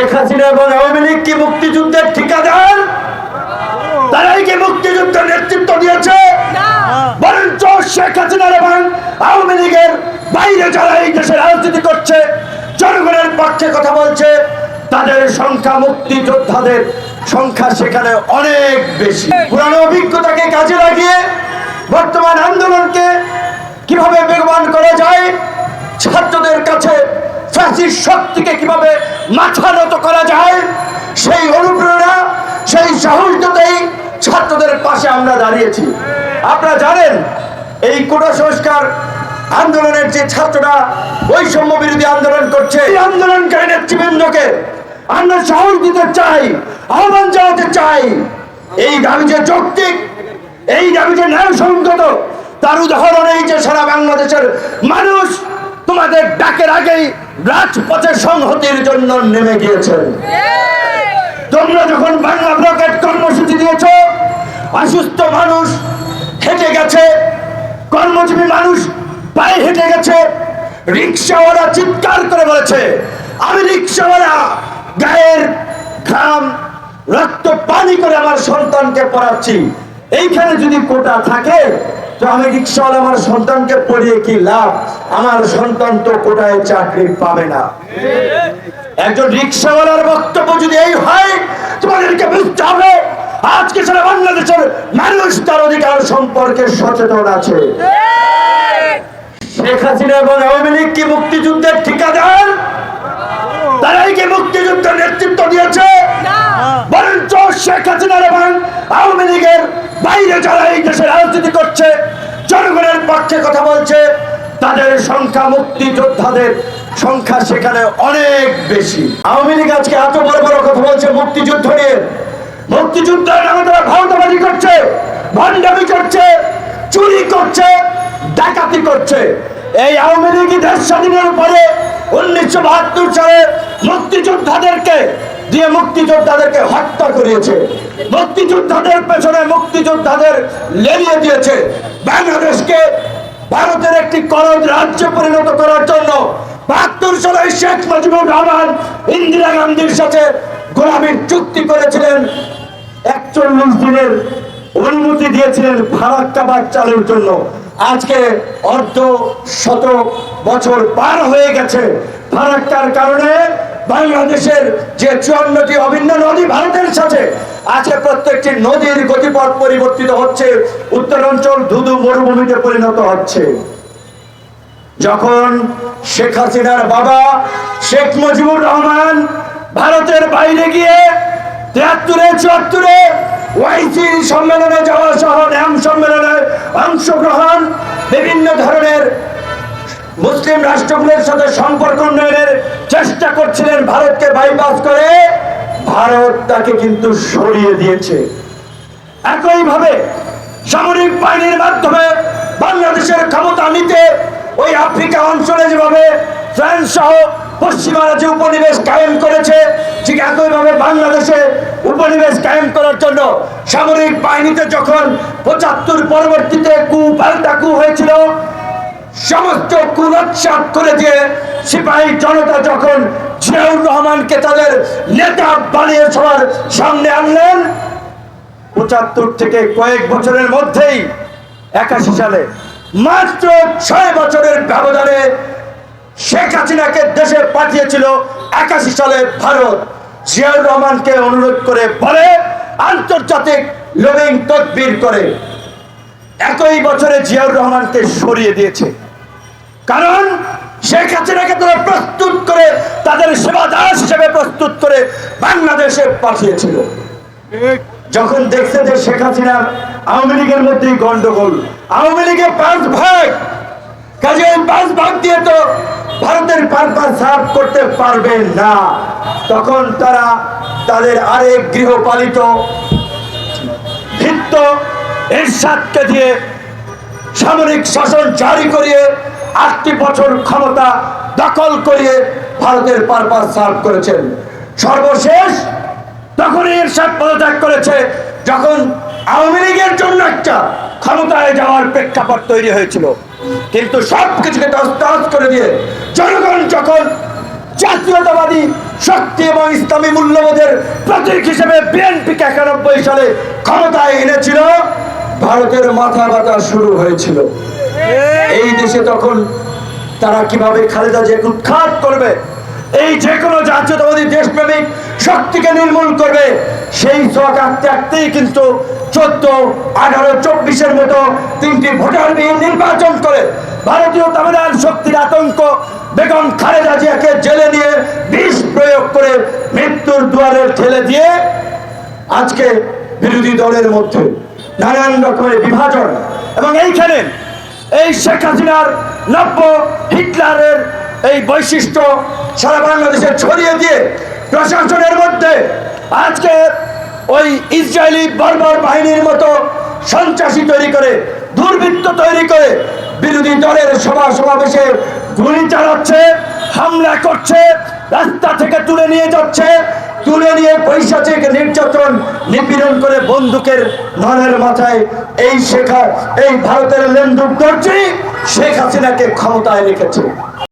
শেখ হাসিনা এবং আওয়ামী লীগ কি মুক্তিযুদ্ধের ঠিকাদার? তারাই কি মুক্তিযুদ্ধের নেতৃত্ব দিয়েছে? বরঞ্চ শেখ হাসিনার এবং আওয়ামী লীগের বাইরে যারা এই দেশে রাজনীতি করছে জনগণের পক্ষে কথা বলছে তাদের সংখ্যা মুক্তিযোদ্ধাদের সংখ্যা সেখানে অনেক বেশি। পুরানো অভিজ্ঞতাকে কাজে লাগিয়ে বর্তমান আন্দোলনকে কীভাবে বেগবান করা যায় ছাত্রদের কাছে ফ্যাসির শক্তিকে কীভাবে মাথা নত করা যায়, সেই অনুপ্রেরণা, সেই সাহসটাতেই ছাত্রদের পাশে আমরা দাঁড়িয়েছি। আপনারা জানেন, এই কোটা সংস্কার আন্দোলনের যে ছাত্ররা বৈষম্য বিরোধী আন্দোলন করছে, এই আন্দোলনকারী নেতৃবৃন্দকে আমরা সাহস দিতে চাই, আহ্বান জানাতে চাই। এই দাবি যে যৌক্তিক, এই দাবি যে ন্যায়সঙ্গত, তার উদাহরণ এই যে সারা বাংলাদেশের মানুষ তোমাদের ডাকের আগেই রাজপথে সংহতির জন্য নেমে গিয়েছেন। তোমরা যখন বাংলা ব্লকেট কর্মসূচি দিয়েছ, অসুস্থ মানুষ হেঁটে গেছে, কর্মজীবী মানুষ পায়ে হেঁটে গেছে, রিক্সাওয়ালা চিৎকার করে বলেছে, আমি রিক্সাওয়ালা, গায়ের ঘাম, রক্ত পানি করে আমার সন্তানকে পড়াচ্ছি। এইখানে যদি কোটা থাকে তো আমি রিক্সাওয়ালা আমার সন্তানকে পড়িয়ে কি লাভ? আমার সন্তান তো কোটায় চাকরি পাবে না? একজন রিক্সাওয়ালার বক্তব্য যদি এই হয় তোমাদেরকে বুঝতে হবে আজকে সারা বাংলাদেশের মানুষ তার অধিকার সম্পর্কে সচেতন আছে। শেখ হাসিনা এবং আওয়ামী লীগ কি মুক্তিযুদ্ধের ঠিকাদার? তারাই কি মুক্তিযুদ্ধের নেতৃত্ব দিয়েছে? বরঞ্চ শেখ হাসিনার এবং আওয়ামী লীগের বাইরে যারা এই দেশে রাজনীতি করছে জনগণের পক্ষে কথা বলছে তাদের সংখ্যা মুক্তিযোদ্ধাদের সংখ্যা সেখানে অনেক বেশি। আওয়ামী লীগ আজকে এত বড় বড় কথা বলছে মুক্তিযুদ্ধ নিয়ে। মুক্তিযুদ্ধের নামে তারা ভারতবাদী করছে ভণ্ডামি করছে চুরি করছে ডাকাতি করছে। এই আওয়ামী লীগ দেশ স্বাধীনের পরে উনিশশো বাহাত্তর সালে মুক্তিযোদ্ধাদেরকে দিয়ে মুক্তিযোদ্ধাদেরকে হত্যা করিয়েছে। মুক্তিযোদ্ধাদের পেছনে মুক্তিযোদ্ধাদের লেলিয়ে দিয়েছে। বাংলাদেশকে ভারতের একটি করদ রাজ্যে পরিণত করার জন্য বাহাত্তর সালে শেখ মুজিবুর রহমান ইন্দিরা গান্ধীর সাথে গোলামীর চুক্তি করেছিলেন। একচল্লিশ দিনের অনুমতি দিয়েছিলেন ফারাক্কাবাদ চালুর জন্য। আজকে অর্ধ শত বছর পার হয়ে গেছে। ফারাক্কার কারণে বাংলাদেশের যে চুয়ান্নটি অভিন্ন নদী ভারতের সাথে আছে, প্রত্যেকটি নদীর গতিপথ পরিবর্তিত হচ্ছে, উত্তরাঞ্চল ধুধু মরুভূমিতে পরিণত হচ্ছে। যখন শেখ হাসিনার বাবা শেখ মুজিবুর রহমান ভারতের বাইরে গিয়ে তিয়াত্তরে, চুয়াত্তরে ওয়াইসি সম্মেলনে যাওয়া সহ ন্যাম সম্মেলনে অংশগ্রহণ, বিভিন্ন ধরনের মুসলিম রাষ্ট্রগুলোর সাথে সম্পর্ক উন্নয়নের চেষ্টা করছিলেন ভারতকে বাইপাস করে, ভারত তাকে কিন্তু সরিয়ে দিয়েছে। একইভাবে সামরিক বাহিনীর মাধ্যমে বাংলাদেশের ক্ষমতা নিতে ওই আফ্রিকা অঞ্চলে যেভাবে ফ্রান্স সহ পশ্চিমারা যে উপনিবেশ কায়েম করেছে, ঠিক একইভাবে বাংলাদেশে উপনিবেশ কায়েম করার জন্য সামরিক বাহিনীতে যখন পঁচাত্তর পরবর্তীতে কু পাল্টা কু হয়েছিল সমস্ত কুলৎসাত করে দিয়ে সিপাহী জনতা যখন জিয়াউর রহমানকে তাদের নেতা বানিয়ে সবার সামনে আনলেন, পঁচাত্তর থেকে কয়েক বছরের মধ্যেই একাশি সালে, মাত্র ছয় বছরের ব্যবধানে শেখ হাসিনাকে দেশে পাঠিয়েছিল একাশি সালে ভারত। জিয়াউর রহমানকে অনুরোধ করে বলে, আন্তর্জাতিক লবিং তদবির করে। একই বছরে জিয়াউর রহমানকে সরিয়ে দিয়েছে। কারণ শেখ হাসিনাকে তারা প্রস্তুত করে তাদের সেবা দাস হিসেবে প্রস্তুত করে বাংলাদেশে পাঠিয়েছিল। যখন দেখছে যে শেখ হাসিনার আওয়ামী লীগের মধ্যেই গন্ডগোল, আওয়ামী লীগে পাঁচ ভাগ, কাজে এই পাঁচ ভাগ দিয়ে তো ভারতের পারপাস সাফ করতে পারবে না। তখন তারা তাদের আরেক গৃহপালিত, ভিত্ত এরশাদকে দিয়ে সামরিক শাসন জারি করিয়ে আটটি বছর ক্ষমতা দখল করিয়ে ভারতের পারপাস সার্ভ করেছেন। সর্বশেষ তখন এরশাদ পদত্যাগ করেছে যখন আওয়ামী লীগের জন্য একটা ক্ষমতায় যাওয়ার প্রেক্ষাপট তৈরি হয়েছিল। কিন্তু সব কিছুকে করে দিয়ে জনগণ যখন জাতীয়তাবাদী শক্তি এবং ইসলামী মূল্যবোধের প্রতীক হিসেবে বিএনপিকে একানব্বই সালে ক্ষমতায় এনেছিল ভারতের মাথা ব্যথা শুরু হয়েছিল। এই দেশে তখন তারা কীভাবে খালেদা জিয়াকে উৎখাত করবে, এই যে কোনো জাতীয়তাবাদী দেশপ্রেমিক শক্তিকে নির্মূল করবে, সেই শখ আঁকতে আঁকতেই কিন্তু চোদ্দ, আঠারো, চব্বিশের মতো তিনটি ভোটার বিহীন নির্বাচন করে। ভারতীয় তামিলনাড় শক্তির আতঙ্ক, বেগম খালেদা জিয়াকে জেলে নিয়ে বিষ প্রয়োগ করে মৃত্যুর দুয়ারে ঠেলে দিয়ে আজকে বিরোধী দলের মধ্যে নানান রকমের বিভাজন। এবং এইখানে এই শেখ হাসিনার নব্য হিটলারের এই বৈশিষ্ট্য সারা বাংলাদেশে ছড়িয়ে দিয়ে প্রশাসনের মধ্যে আজকে ওই ইসরায়েলি বর্বর বাহিনীর মতো সন্ত্রাসী তৈরি করে, দুর্বৃত্ত তৈরি করে বিরোধী দলের সভা সমাবেশে গুলি চালাচ্ছে। হামলা করছে, রাস্তা থেকে তুলে নিয়ে যাচ্ছে, তুলে নিয়ে পয়সা থেকে নির্যাতন, নিপীড়ন করে বন্দুকের নলের মাথায় এই শেখা, এই ভারতের লেন্দুক দর্জি শেখ হাসিনাকে ক্ষমতায় রেখেছে।